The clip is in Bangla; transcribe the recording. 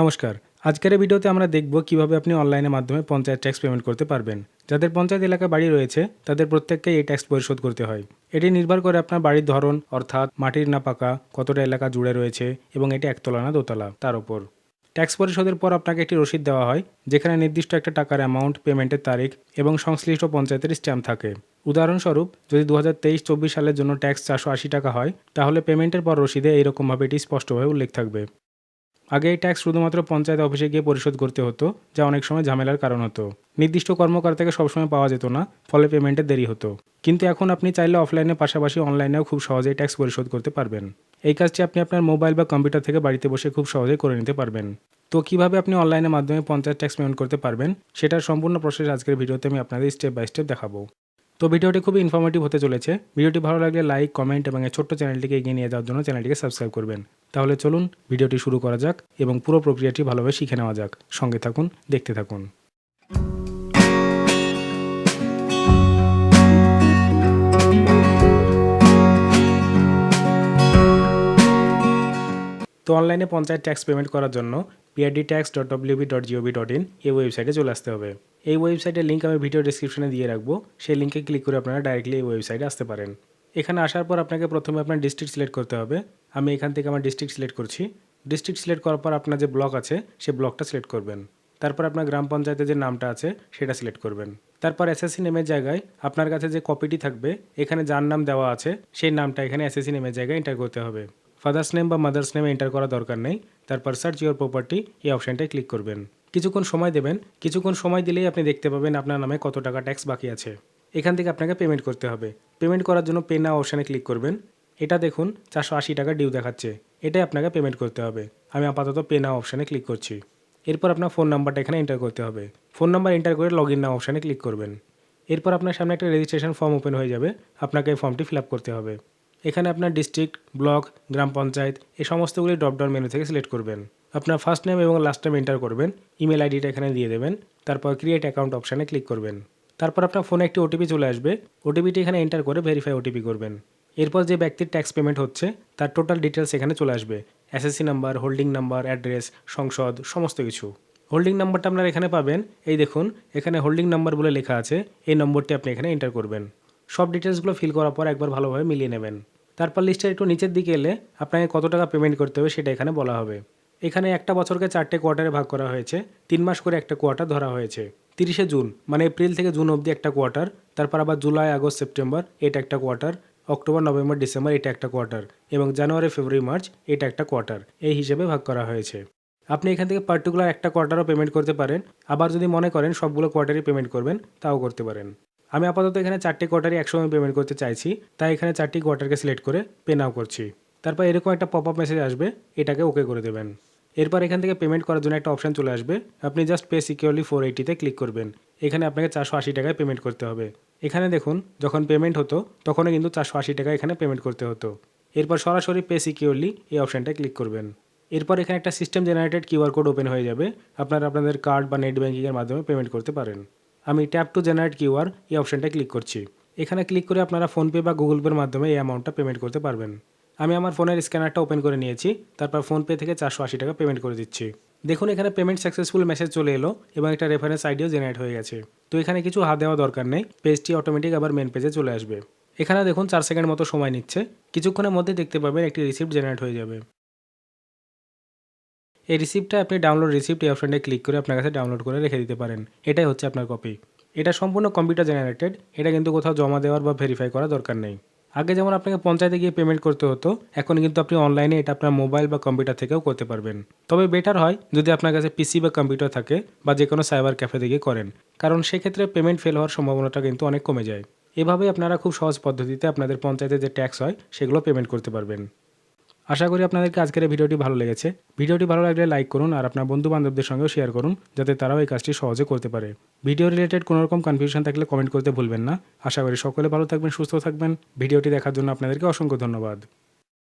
নমস্কার। আজকের ভিডিওতে আমরা দেখব কীভাবে আপনি অনলাইনের মাধ্যমে পঞ্চায়েত ট্যাক্স পেমেন্ট করতে পারবেন। যাদের পঞ্চায়েত এলাকা বাড়ি রয়েছে, তাদের প্রত্যেককে এই ট্যাক্স পরিশোধ করতে হয়। এটি নির্ভর করে আপনার বাড়ির ধরন, অর্থাৎ মাটির না পাকা, কতটা এলাকা জুড়ে রয়েছে এবং এটি একতলা না দোতলা, তার উপর। ট্যাক্স পরিশোধের পর আপনাকে একটি রসিদ দেওয়া হয়, যেখানে নির্দিষ্ট একটা টাকার অ্যামাউন্ট পেমেন্টের তারিখ এবং সংশ্লিষ্ট পঞ্চায়েতের স্ট্যাম্প থাকে। উদাহরণস্বরূপ, যদি দু হাজার তেইশ চব্বিশ সালের জন্য ট্যাক্স চারশো আশি টাকা হয়, তাহলে পেমেন্টের পর রসিদে এইরকমভাবে এটি স্পষ্টভাবে উল্লেখ থাকবে। আগে এই ট্যাক্স শুধুমাত্র পঞ্চায়েত অফিসে গিয়ে পরিশোধ করতে হতো, যা অনেক সময় ঝামেলার কারণ হতো। নির্দিষ্ট কর্মকর্তাকে সবসময় পাওয়া যেত না, ফলে পেমেন্টে দেরি হতো। কিন্তু এখন আপনি চাইলে অফলাইনে পাশাপাশি অনলাইনেও খুব সহজেই ট্যাক্স পরিশোধ করতে পারবেন। এই কাজটি আপনি আপনার মোবাইল বা কম্পিউটার থেকে বাড়িতে বসে খুব সহজেই করে নিতে পারবেন। তো কীভাবে আপনি অনলাইনের মাধ্যমে পঞ্চায়েত ট্যাক্স পেমেন্ট করতে পারবেন, সেটার সম্পূর্ণ প্রসেস আজকের ভিডিওতে আমি আপনাদের স্টেপ বাই স্টেপ দেখাবো। তো ভিডিওটি খুবই ইনফরমেটিভ হতে চলেছে। ভিডিওটি ভালো লাগলে লাইক কমেন্ট এবং ছোট্ট চ্যানেলটিকে এগিয়ে নিয়ে যাওয়ার জন্য চ্যানেলটিকে সাবস্ক্রাইব করবেন। তাহলে চলুন ভিডিওটি শুরু করা যাক এবং পুরো প্রক্রিয়াটি ভালোভাবে শিখে নেওয়া যাক। সঙ্গে থাকুন, দেখতে থাকুন। তো অনলাইনে পঞ্চায়েত ট্যাক্স পেমেন্ট করার জন্য PRD tax dot WB dot gov dot in এই ওয়েবসাইটে চলে আসতে হবে। এই ওয়েবসাইটের লিঙ্ক আমি ভিডিও ডিসক্রিপশনে দিয়ে রাখব। সেই লিঙ্কে ক্লিক করে আপনারা ডাইরেক্টলি এই ওয়েবসাইটে আসতে পারেন। এখানে আসার পর আপনাকে প্রথমে আপনার ডিস্ট্রিক্ট সিলেক্ট করতে হবে। আমি এখান থেকে আমার ডিস্ট্রিক্ট সিলেক্ট করছি। ডিস্ট্রিক্ট সিলেক্ট করার পর আপনার যে ব্লক আছে সেই ব্লকটা সিলেক্ট করবেন। তারপর আপনার গ্রাম পঞ্চায়েতের যে নামটা আছে, সেটা সিলেক্ট করবেন। তারপর এসএসসি নেমের জায়গায় আপনার কাছে যে কপিটি থাকবে, এখানে যার নাম দেওয়া আছে, সেই নামটা এখানে এসএসসি নেমের জায়গায় এন্টার করতে হবে। ফাদার্স নেম বা মাদার্স নেম এন্টার করা দরকার নেই। তারপর সার্চ ইউর প্রপার্টি এই অপশানটায় ক্লিক করবেন। কিছুক্ষণ সময় দেবেন। কিছুক্ষণ সময় দিলেই আপনি দেখতে পাবেন আপনার নামে কত টাকা ট্যাক্স বাকি আছে। এখান থেকে আপনাকে পেমেন্ট করতে হবে। পেমেন্ট করার জন্য পে নাও অপশানে ক্লিক করবেন। এটা দেখুন, চারশো আশি টাকা ডিউ দেখাচ্ছে। এটাই আপনাকে পেমেন্ট করতে হবে। আমি আপাতত পে নাও অপশানে ক্লিক করছি। এরপর আপনার ফোন নাম্বারটা এখানে এন্টার করতে হবে। ফোন নাম্বার এন্টার করে লগ ইন নাও অপশানে ক্লিক করবেন। এরপর আপনার সামনে একটা রেজিস্ট্রেশন ফর্ম ওপেন হয়ে যাবে। আপনাকে এই ফর্মটি ফিল আপ করতে হবে। এখানে আপনার ডিস্ট্রিক্ট ব্লক গ্রাম পঞ্চায়েত, এই সমস্তগুলি ড্রপডাউন মেনু থেকে সিলেক্ট করবেন। আপনার ফার্স্ট নেম এবং লাস্ট নেম এন্টার করবেন। ইমেল আইডিটা এখানে দিয়ে দেবেন। তারপর ক্রিয়েট অ্যাকাউন্ট অপশানে ক্লিক করবেন। তারপর আপনার ফোনে একটি ওটিপি চলে আসবে। ওটিপিটি এখানে এন্টার করে ভেরিফাই ওটিপি করবেন। এরপর যে ব্যক্তির ট্যাক্স পেমেন্ট হচ্ছে, তার টোটাল ডিটেলস এখানে চলে আসবে। SSC number holding number address সংসদ, সমস্ত কিছু। হোল্ডিং নাম্বারটা আপনারা এখানে পাবেন। এই দেখুন, এখানে হোল্ডিং নাম্বার বলে লেখা আছে। এই নম্বরটি আপনি এখানে এন্টার করবেন। সব ডিটেলসগুলো ফিল করার পর একবার ভালোভাবে মিলিয়ে নেবেন। তারপর লিস্টের একটু নিচের দিকে এলে আপনাকে কত টাকা পেমেন্ট করতে হবে সেটা এখানে বলা হবে। এখানে একটা বছরকে চারটে কোয়ার্টারে ভাগ করা হয়েছে। তিন মাস করে একটা কোয়ার্টার ধরা হয়েছে। তিরিশে জুন মানে এপ্রিল থেকে জুন অবধি একটা কোয়ার্টার, তারপর আবার জুলাই, আগস্ট, সেপ্টেম্বর, এটা একটা কোয়ার্টার, অক্টোবর, নভেম্বর, ডিসেম্বর, এটা একটা কোয়ার্টার, এবং জানুয়ারি, ফেব্রুয়ারি, মার্চ, এটা একটা কোয়ার্টার। এই হিসেবে ভাগ করা হয়েছে। আপনি এখান থেকে পার্টিকুলার একটা কোয়ার্টারও পেমেন্ট করতে পারেন। আবার যদি মনে করেন সবগুলো কোয়ার্টারই পেমেন্ট করবেন, তাও করতে পারেন। আমি আপাতত এখানে চারটি কোয়ার্টারই একসঙ্গে পেমেন্ট করতে চাইছি, তাই এখানে চারটি কোয়ার্টারকে সিলেক্ট করে পে নাও করছি। তারপর এরকম একটা পপ আপ মেসেজ আসবে, এটাকে ওকে করে দেবেন। এরপর এখান থেকে পেমেন্ট করার জন্য একটা অপশান চলে আসবে। আপনি জাস্ট পে সিকিউরলি ফোর এইটিতে ক্লিক করবেন। এখানে আপনাকে চারশো আশি টাকায় পেমেন্ট করতে হবে। এখানে দেখুন, যখন পেমেন্ট হতো, তখনও কিন্তু চারশো আশি টাকা এখানে পেমেন্ট করতে হতো। এরপর সরাসরি পে সিকিউরলি এই অপশানটায় ক্লিক করবেন। এরপর এখানে একটা system generated QR code open হয়ে যাবে। আপনারা আপনাদের কার্ড বা নেট ব্যাঙ্কিংয়ের মাধ্যমে পেমেন্ট করতে পারেন। আমি ট্যাপ টু জেনারেট কিউআর এই অপশানটায় ক্লিক করছি। এখানে ক্লিক করে আপনারা ফোনপে বা গুগল পের মাধ্যমে এই অ্যামাউন্টটা পেমেন্ট করতে পারবেন। আমি আমার ফোনের স্ক্যানারটা ওপেন করে নিয়েছি, তারপর ফোনপে থেকে চারশো আশি টাকা পেমেন্ট করে দিচ্ছি। দেখুন, এখানে পেমেন্ট সাকসেসফুল মেসেজ চলে এলো এবং একটা রেফারেন্স আইডিও জেনারেট হয়ে গেছে। তো এখানে কিছু হাত দেওয়া দরকার নেই পেজটি অটোমেটিক আবার মেন পেজে চলে আসবে। এখানে দেখুন, চার সেকেন্ড মতো সময় নিচ্ছে। কিছুক্ষণের মধ্যে দেখতে পাবেন একটি রিসিপ্ট জেনারেট হয়ে যাবে। এই রিসিপ্টটা আপনি ডাউনলোড রিসিপ্ট এই অপশানটায় ক্লিক করে আপনার কাছে ডাউনলোড করে রেখে দিতে পারেন। এটাই হচ্ছে আপনার কপি এটা সম্পূর্ণ কম্পিউটার জেনারেটেড এটা কিন্তু কোথাও জমা দেওয়ার বা ভেরিফাই করা দরকার নেই। আগে যেমন আপনাকে পঞ্চায়েতে গিয়ে পেমেন্ট করতে হতো, এখন কিন্তু আপনি অনলাইনে এটা আপনার মোবাইল বা কম্পিউটার থেকেও করতে পারবেন। তবে বেটার হয় যদি আপনার কাছে পিসি বা কম্পিউটার থাকে বা যে কোনো সাইবার ক্যাফে থেকে করেন। কারণ সেক্ষেত্রে পেমেন্ট ফেল হওয়ার সম্ভাবনাটা কিন্তু অনেক কমে যায়। এভাবেই আপনারা খুব সহজ পদ্ধতিতে আপনাদের পঞ্চায়েতে যে ট্যাক্স হয়, সেগুলো পেমেন্ট করতে পারবেন। আশা করি আপনাদেরকে আজকের এই ভিডিওটি ভালো লেগেছে। ভিডিওটি ভালো লাগলে লাইক করুন আর আপনার বন্ধু বান্ধবদের সঙ্গেও শেয়ার করুন, যাতে তারাও এই কাজটি সহজে করতে পারে। ভিডিও রিলেটেড কোনো রকম কনফিউশন থাকলে কমেন্ট করতে ভুলবেন না। আশা করি সকলে ভালো থাকবেন, সুস্থ থাকবেন। ভিডিওটি দেখার জন্য আপনাদেরকে অসংখ্য ধন্যবাদ।